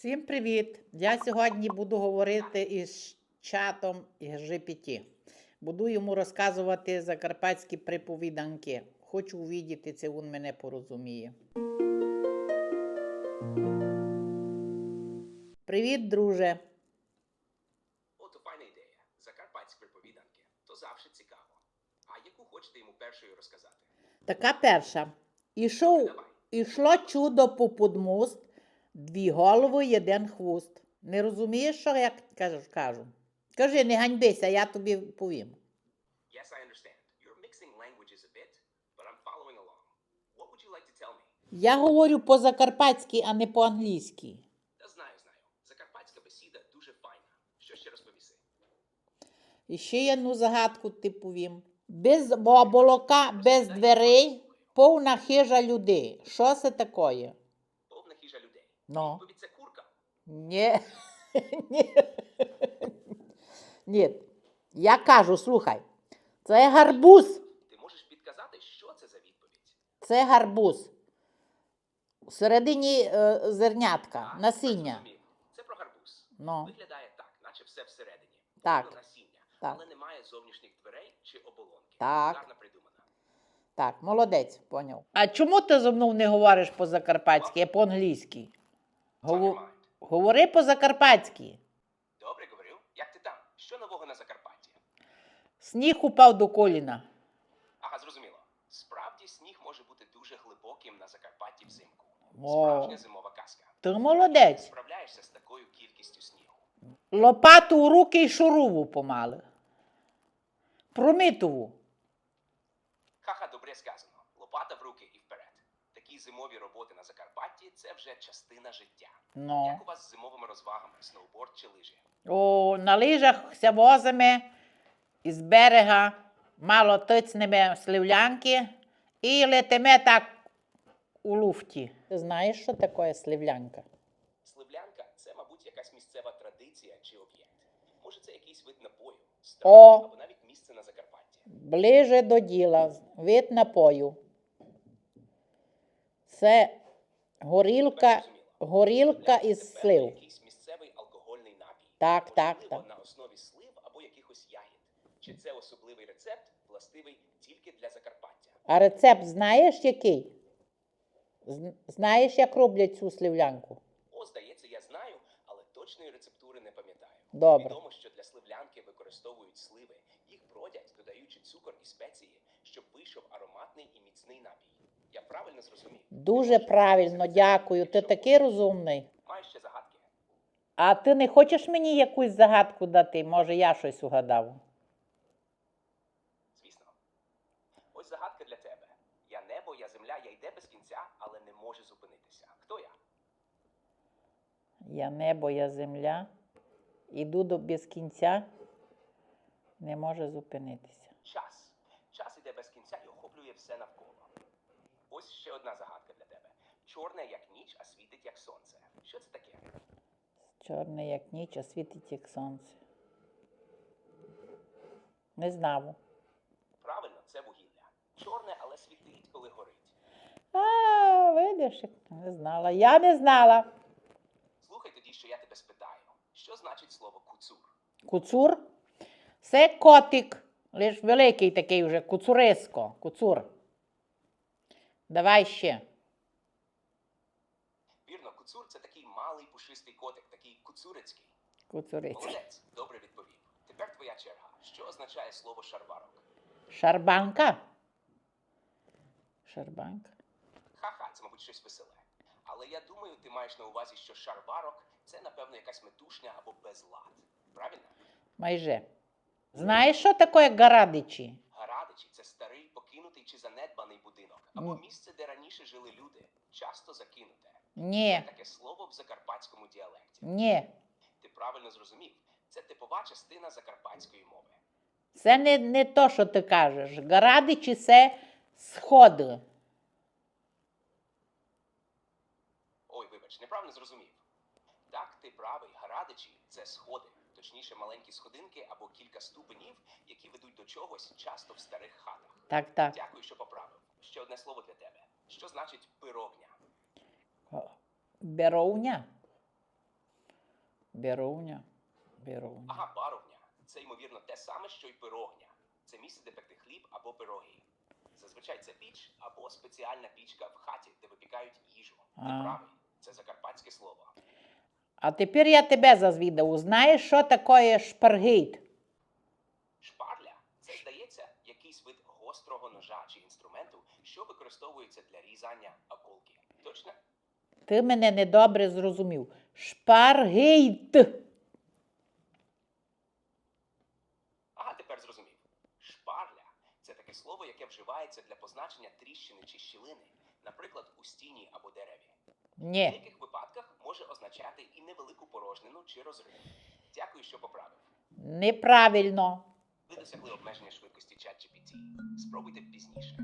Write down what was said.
Всім привіт! Я сьогодні буду говорити із чатом GPT. Буду йому розказувати закарпатські приповіданки. Хочу увідіти, чи він мене порозуміє. Привіт, друже. Ото файна ідея. Закарпатські приповіданки. То завжди цікаво. А яку хочете йому першою розказати? Така перша. Ішов, Давай. ішло чудо по подмост, дві голови, один хвост. Не розумієш, що я кажу? кажу? Кажи, не ганьбися, я тобі повім. Yes, I understand. You're mixing languages a bit, but I'm following along. What would you like to tell me? Я говорю по-закарпатськи, а не по-англійськи. Та знаю, знаю. Закарпатська бесіда дуже файна. Що ще розповіси? І ще одну загадку ти повім. Без оболока, без дверей, повна хижа людей. Що це таке? Ну. Відповідь це курка. Ні. Ні. Ні. Я кажу, слухай, це гарбуз. Ти можеш підказати, що це за відповідь? Це гарбуз. Всередині е, зернятка, А, насіння. зрозумів. Це про гарбуз. Ну, Виглядає так, наче все всередині. Так. Тобто насіння, Так. але немає зовнішніх дверей чи оболонки. Так. Гарно придумано. так, молодець, поняв. А чому ти зо мною не говориш по-закарпатськи, а по-англійськи? It's on your Гово- mind. Говори по-закарпатськи. Добре говорю. Як ти там? Що нового на Закарпатті? Сніг упав до коліна. Ага, зрозуміло. Справді сніг може бути дуже глибоким на Закарпатті взимку. О. Справжня зимова казка. Ти молодець. Справляєшся з такою кількістю снігу. Лопату у руки й шуруву помали. Промитову. Ха-ха, добре сказано. Лопата в руки і вперед. Такі зимові роботи на Закарпатті це вже частина життя. Ну. Як у вас з зимовими розвагами, сноуборд чи лижі? О, на лижах ся возимо із берега, мало тицнемо сливлянки і летимо так у люфті. Ти знаєш, що таке сливлянка? Сливлянка це, мабуть, якась місцева традиція чи об'єкт. Може, це якийсь вид напою, О. або навіть місце на Закарпатті. Ближе до діла, вид напою. Це горілка, горілка із слив. Місцевий алкогольний напій. Так, так, так. на основі слив або якихось ягід. Чи це особливий рецепт, властивий тільки для Закарпаття? А рецепт знаєш який? Знаєш, як роблять цю сливлянку? О, здається, я знаю, але точної рецептури не пам'ятаю. Добре. Відомо, що для сливлянки використовують сливи. Їх бродять, додаючи цукор і спеції, щоб вийшов ароматний і міцний напій. Я правильно зрозумів? Дуже правильно, дякую. Ти такий розумний. Маєш ще загадки? А ти не хочеш мені якусь загадку дати? Може, я щось угадав? Звісно. Ось загадка для тебе. Я небо, я земля, я йде без кінця, але не може зупинитися. Хто я? Я небо, я земля. Іду до без кінця, не може зупинитися. Час. Час іде без кінця і охоплює все навколо. Ось ще одна загадка для тебе. Чорне, як ніч, а світить, як сонце. Що це таке? Чорне, як ніч, а світить, як сонце. Не знав. Правильно, це вугілля. Чорне, але світить, коли горить. А, видиш, не знала. Я не знала. Слухай тоді, що я тебе спитаю. Що значить слово куцур? Куцур. Це котик. Лиш великий такий вже, куцуриско. Куцур. Давай ще. Вірно, куцур це такий малий пушистий котик, такий куцурицький. Куцурицький. Молодець, добре відповів. Тепер твоя черга. Що означає слово шарварок? Шарбанка. Шарбанка. Ха-ха, це, мабуть, щось веселе. Але я думаю, ти маєш на увазі, що шарварок це, напевно, якась метушня або безлад. Правильно? Майже. Знаєш, що таке гарадичі? Гарадичі це старий, покинутий чи занедбаний будинок, або місце, де раніше жили люди, часто закинуте. Ні, Таке слово в закарпатському діалекті. ні. Ти правильно зрозумів. Це типова частина закарпатської мови. Це не, не то, що ти кажеш. Гарадичі це сходи. Ой, вибач, неправильно зрозумів. Так, ти правий, гарадичі це сходи, точніше маленькі сходинки або кілька ступенів, які ведуть до чогось часто в старих хатах. Так, так. Дякую, що поправив. Ще одне слово для тебе. Що значить пирогня? Беровня. Біровня. Біровня. Ага, баровня. Це ймовірно те саме, що й пирогня. Це місце, де пекти хліб або пироги. Зазвичай це піч або спеціальна пічка в хаті, де випікають їжу. Ти правий. Це закарпатське слово. А тепер я тебе зазвідав. Знаєш, що таке шпаргейт? Шпарля це здається якийсь вид гострого ножа чи інструменту, що використовується для різання околки. Точно? Ти мене недобре зрозумів. Шпаргейт. Ага, тепер зрозумів. Шпарля це таке слово, яке вживається для позначення тріщини чи щілини, наприклад, у стіні або дереві. В деяких випадках може означати і невелику порожнину чи розрив. Дякую, що поправив. Неправильно. Ви досягли обмеження швидкості ChatGPT. Спробуйте пізніше.